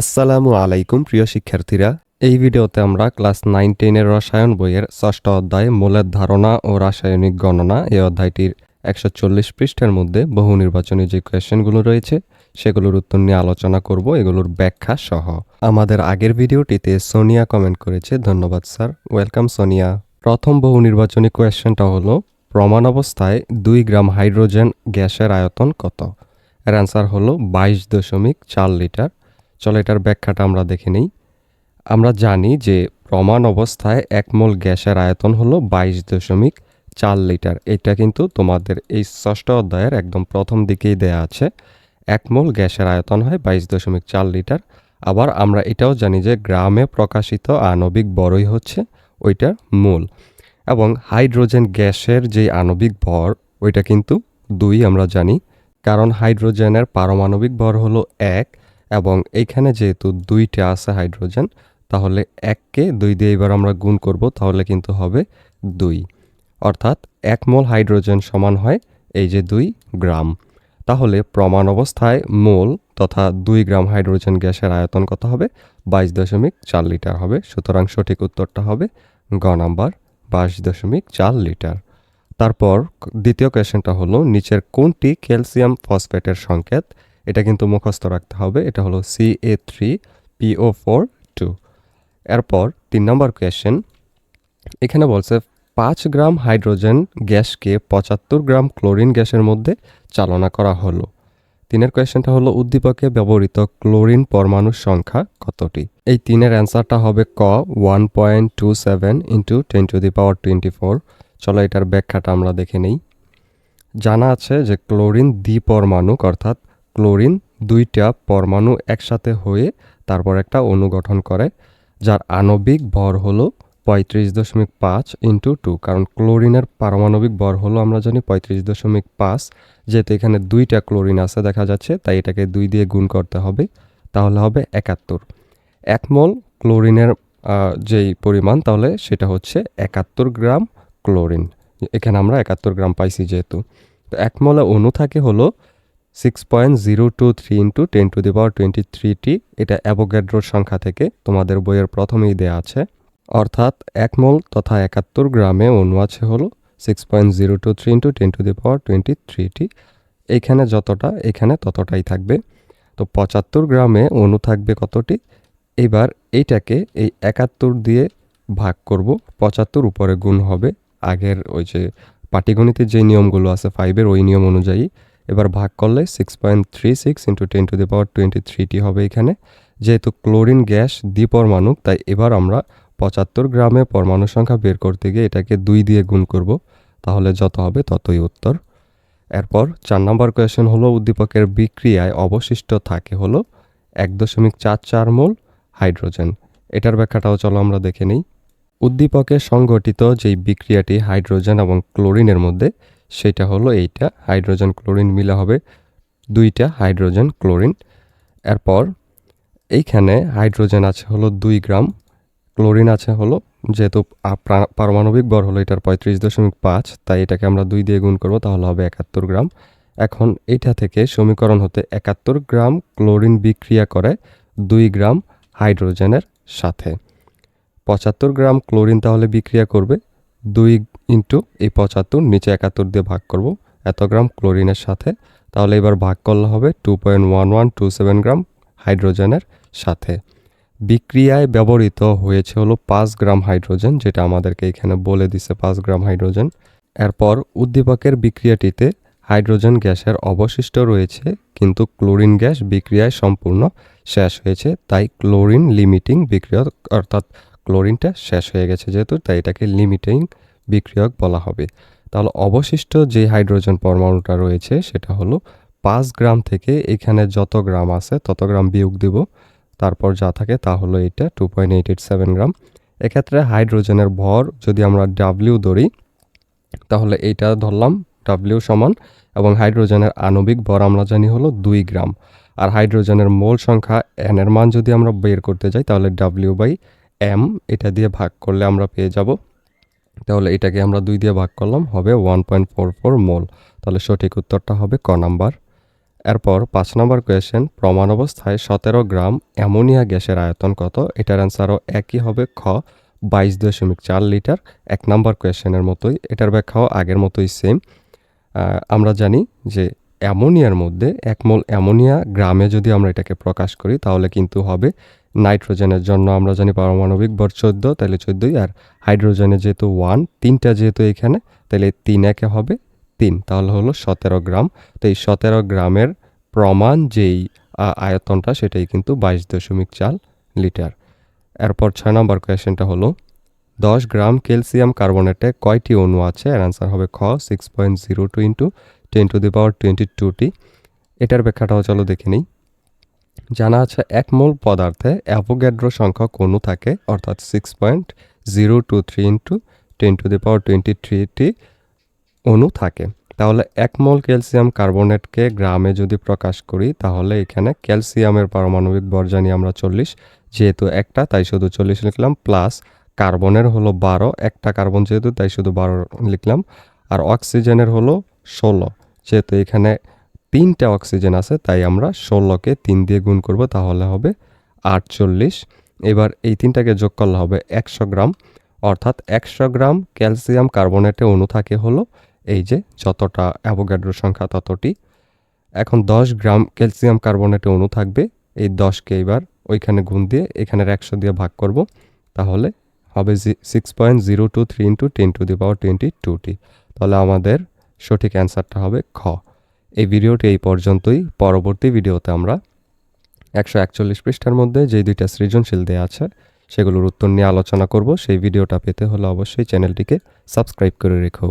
আসসালামু আলাইকুম, প্রিয় শিক্ষার্থীরা। এই ভিডিওতে আমরা ক্লাস নাইন টেনের রসায়ন বইয়ের ষষ্ঠ অধ্যায় মূলের ধারণা ও রাসায়নিক গণনা এই অধ্যায়টির একশো চল্লিশ পৃষ্ঠার মধ্যে বহু নির্বাচনী যে কোয়েশ্চেনগুলো রয়েছে, সেগুলোর উত্তর নিয়ে আলোচনা করব, এগুলোর ব্যাখ্যা সহ। আমাদের আগের ভিডিওটিতে সোনিয়া কমেন্ট করেছে, ধন্যবাদ স্যার, ওয়েলকাম সোনিয়া। প্রথম বহু নির্বাচনী কোয়েশ্চেনটা হলো, প্রমাণ অবস্থায় দুই গ্রাম হাইড্রোজেন গ্যাসের আয়তন কত? এর অ্যান্সার হলো বাইশ দশমিক চার লিটার। চলো এটার ব্যাখ্যাটা আমরা দেখে নিই। আমরা জানি যে প্রমাণ অবস্থায় এক মোল গ্যাসের আয়তন হলো বাইশ দশমিক চার লিটার। এটা কিন্তু তোমাদের এই ষষ্ঠ অধ্যায়ের একদম প্রথম দিকেই দেয়া আছে। এক মোল গ্যাসের আয়তন হয় বাইশ দশমিক চার লিটার। আবার আমরা এটাও জানি যে গ্রামে প্রকাশিত আণবিক বড়ই হচ্ছে ওইটার মূল। এবং হাইড্রোজেন গ্যাসের যে আণবিক ভর, ওইটা কিন্তু দুই আমরা জানি। কারণ হাইড্রোজেনের পারমাণবিক ভর হলো এক এবং এইখানে যেহেতু দুইটা আছে হাইড্রোজেন, তাহলে এককে দুই দিয়ে এবার আমরা গুণ করব, তাহলে কিন্তু হবে দুই। অর্থাৎ এক মোল হাইড্রোজেন সমান হয় এই যে দুই গ্রাম। তাহলে প্রমাণ অবস্থায় মোল তথা দুই গ্রাম হাইড্রোজেন গ্যাসের আয়তন কত হবে? বাইশ দশমিক চার লিটার হবে। সুতরাং সঠিক উত্তরটা হবে গ নাম্বার, বাইশ দশমিক চার লিটার। তারপর দ্বিতীয় কোয়েশ্চেনটা হলো, নিচের কোনটি ক্যালসিয়াম ফসফেটের সংকেত? এটা কিন্তু মুখস্থ রাখতে হবে। এটা হলো C A three P O four two এরপর তিন নম্বর কোয়েশ্চেন এখানে বলছে পাঁচ গ্রাম হাইড্রোজেন গ্যাসকে পঁচাত্তর গ্রাম ক্লোরিন গ্যাসের মধ্যে চালনা করা হলো। তিনের কোয়েশ্চেনটা হলো, উদ্দীপকে ব্যবহৃত ক্লোরিন পরমাণুর সংখ্যা কতটি? এই তিনের অ্যান্সারটা হবে ক one point two seven into ten to the power twenty four চলো এটার ব্যাখ্যাটা আমরা দেখে নিই। জানা আছে যে ক্লোরিন দ্বিপরমাণুক অর্থাৎ ক্লোরিন দুইটা পরমাণু একসাথে হয়ে তারপর একটা অণু গঠন করে, যার আণবিক ভর হলো পঁয়ত্রিশ দশমিক পাঁচ ইন্টু টু কারণ ক্লোরিনের পারমাণবিক ভর হলো আমরা জানি পঁয়ত্রিশ দশমিক পাঁচ, যেহেতু এখানে দুইটা ক্লোরিন আছে দেখা যাচ্ছে, তাই এটাকে দুই দিয়ে গুণ করতে হবে, তাহলে হবে একাত্তর। এক মোল ক্লোরিনের যেই পরিমাণ, তাহলে সেটা হচ্ছে একাত্তর গ্রাম ক্লোরিন। এখানে আমরা একাত্তর গ্রাম পাইছি যেহেতু। তো এক মোলে অণু থাকে হলো six point zero two three into ten to the power twenty three এটা অ্যাভোগ্যাড্রোর সংখ্যা থেকে তোমাদের বইয়ের প্রথমেই দেয়া আছে। অর্থাৎ এক মোল তথা একাত্তর গ্রামে অণু আছে হলো six point zero two three into ten to the power twenty three এইখানে যতটা, এখানে ততটাই থাকবে। তো পঁচাত্তর গ্রামে অণু থাকবে কতটি? এবার এইটাকে এই একাত্তর দিয়ে ভাগ করব। পঁচাত্তর উপরে গুণ হবে। আগের ওই যে পাটিগণিতের যে নিয়মগুলো আছে ফাইভের ওই নিয়ম অনুযায়ী এবার ভাগ করলে six point three six into ten to the power twenty three হবে এখানে। যেহেতু ক্লোরিন গ্যাস দ্বিপরমাণুক তাই এবার আমরা পঁচাত্তর গ্রামে পরমাণু সংখ্যা বের করতে গিয়ে এটাকে দুই দিয়ে গুণ করব। তাহলে যত হবে ততই উত্তর। এরপর চার নম্বর কোয়েশ্চেন হলো, উদ্দীপকের বিক্রিয়ায় অবশিষ্ট থাকে হলো এক দশমিক চার চার মোল হাইড্রোজেন। এটার ব্যাখ্যাটাও চলো আমরা দেখে নিই। উদ্দীপকে সংঘটিত যেই বিক্রিয়াটি হাইড্রোজেন এবং ক্লোরিনের মধ্যে সেটা হলো এইটা, হাইড্রোজেন ক্লোরিন মিলে হবে দুইটা, হাইড্রোজেন, ক্লোরিন। এরপর এইখানে হাইড্রোজেন আছে হলো দুই গ্রাম, ক্লোরিন আছে হলো যেহেতু পারমাণবিক ভর হলো এটার পঁয়ত্রিশ দশমিক পাঁচ, তাই এটাকে আমরা দুই দিয়ে গুণ করব, তাহলে হবে একাত্তর গ্রাম। এখন এটা থেকে সমীকরণ হতে একাত্তর গ্রাম ক্লোরিন বিক্রিয়া করে দুই গ্রাম হাইড্রোজেনের সাথে। পঁচাত্তর গ্রাম ক্লোরিন তাহলে বিক্রিয়া করবে দুই ইন্টু এই পঁচাত্তর, নিচে একাত্তর দিয়ে ভাগ করব এত গ্রাম ক্লোরিনের সাথে। তাহলে এবার ভাগ করলে হবে two point one one two seven gram হাইড্রোজেনের সাথে। বিক্রিয়ায় ব্যবহৃত হয়েছে হলো পাঁচ গ্রাম হাইড্রোজেন, যেটা আমাদেরকে এখানে বলে দিছে পাঁচ গ্রাম হাইড্রোজেন। এরপর উদ্দীপকের বিক্রিয়াটিতে হাইড্রোজেন গ্যাসের অবশিষ্ট রয়েছে, কিন্তু ক্লোরিন গ্যাস বিক্রিয়ায় সম্পূর্ণ শেষ হয়েছে, তাই ক্লোরিন লিমিটিং বিক্রিয়ক অর্থাৎ ক্লোরিনটা শেষ হয়ে গেছে যেহেতু, তাই এটাকে লিমিটিং বিক্রিয়ক বলা হবে। তাহলে অবশিষ্ট যে হাইড্রোজেন পরমাণুটা রয়েছে সেটা হলো পাঁচ গ্রাম থেকে এখানে যত গ্রাম আছে তত গ্রাম বিয়োগ দিব। তারপর যা থাকে তা হলো এটা two point eight eight seven gram. এক্ষেত্রে হাইড্রোজেনের ভর যদি আমরা ডাব্লিউ ধরি, তাহলে এইটা ধরলাম ডাব্লিউ সমান এবং হাইড্রোজেনের আণবিক ভর আমরা জানি হলো দুই গ্রাম। আর হাইড্রোজেনের মোল সংখ্যা এন এর মান যদি আমরা বের করতে যাই, তাহলে ডাব্লিউ বাই এম এটা দিয়ে ভাগ করলে আমরা পেয়ে যাব। তাহলে এটাকে আমরা দুই দিয়ে ভাগ করলাম, হবে one point four four mole. তাহলে সঠিক উত্তরটা হবে ক নাম্বার। এরপর পাঁচ নম্বর কোয়েশ্চেন প্রমাণ অবস্থায় সতেরো গ্রাম অ্যামোনিয়া গ্যাসের আয়তন কত? এটার অ্যান্সারও একই হবে খ, বাইশ দশমিক চার লিটার। এক নম্বর কোয়েশ্চেনের মতোই, এটার ব্যাখ্যাও আগের মতোই সেম আমরা জানি যে অ্যামোনিয়ার মধ্যে এক মোল অ্যামোনিয়া গ্রামে যদি আমরা এটাকে প্রকাশ করি, তাহলে কিন্তু হবে নাইট্রোজেনের জন্য আমরা জানি পারমাণবিক ভর চোদ্দ, তাহলে চোদ্দোই, আর হাইড্রোজেনের যেহেতু ওয়ান, তিনটা যেহেতু এখানে, তাহলে তিন একে হবে তিন, তাহলে হলো সতেরো গ্রাম। তো এই সতেরো গ্রামের প্রমাণ যেই আয়তনটা সেটাই কিন্তু বাইশ দশমিক চার লিটার। এরপর ছয় নম্বর কোয়েশনটা হলো, দশ গ্রাম ক্যালসিয়াম কার্বনেটে কয়টি অণু আছে? এর অ্যান্সার হবে খ six point zero two into ten to the power twenty two এটার ব্যাখ্যাটাও চলো দেখে নিই। জানা আছে এক মোল পদার্থে অ্যাভোগ্যাড্রো সংখ্যক অণু থাকে, অর্থাৎ six point zero two three into ten to the power twenty three অণু থাকে। তাহলে এক মোল ক্যালসিয়াম কার্বনেটকে গ্রামে যদি প্রকাশ করি, তাহলে এখানে ক্যালসিয়ামের পারমাণবিক ভর জানি আমরা চল্লিশ। যেহেতু একটা, তাই শুধু চল্লিশ লিখলাম, প্লাস কার্বনের হলো বারো, একটা কার্বন যেহেতু, তাই শুধু বারো লিখলাম, আর অক্সিজেনের হলো ষোলো। যেহেতু এখানে তিনটা অক্সিজেন আছে, তাই আমরা ষোলোকে তিন দিয়ে গুণ করব, তাহলে হবে আটচল্লিশ। এবার এই তিনটাকে যোগ করলে হবে একশো গ্রাম। অর্থাৎ একশো গ্রাম ক্যালসিয়াম কার্বনেটে অণু থাকে হলো এই যে যতটা অ্যাভোগাড্রো সংখ্যা ততটি। এখন দশ গ্রাম ক্যালসিয়াম কার্বনেটে অণু থাকবে, এই দশকে এবার ওইখানে গুণ দিয়ে এখানের একশো দিয়ে ভাগ করব, তাহলে হবে G six point zero two three into ten to the power twenty two তাহলে আমাদের সঠিক অ্যান্সারটা হবে খ। এই ভিডিওটি এই পর্যন্তই। পরবর্তী ভিডিওতে আমরা একশো একচল্লিশ পৃষ্ঠার মধ্যে যে দুইটা সৃজনশীল দেয়া আছে, সেগুলোর উত্তর নিয়ে আলোচনা করব। সেই ভিডিওটা পেতে হলে অবশ্যই চ্যানেলটিকে সাবস্ক্রাইব করে রেখো।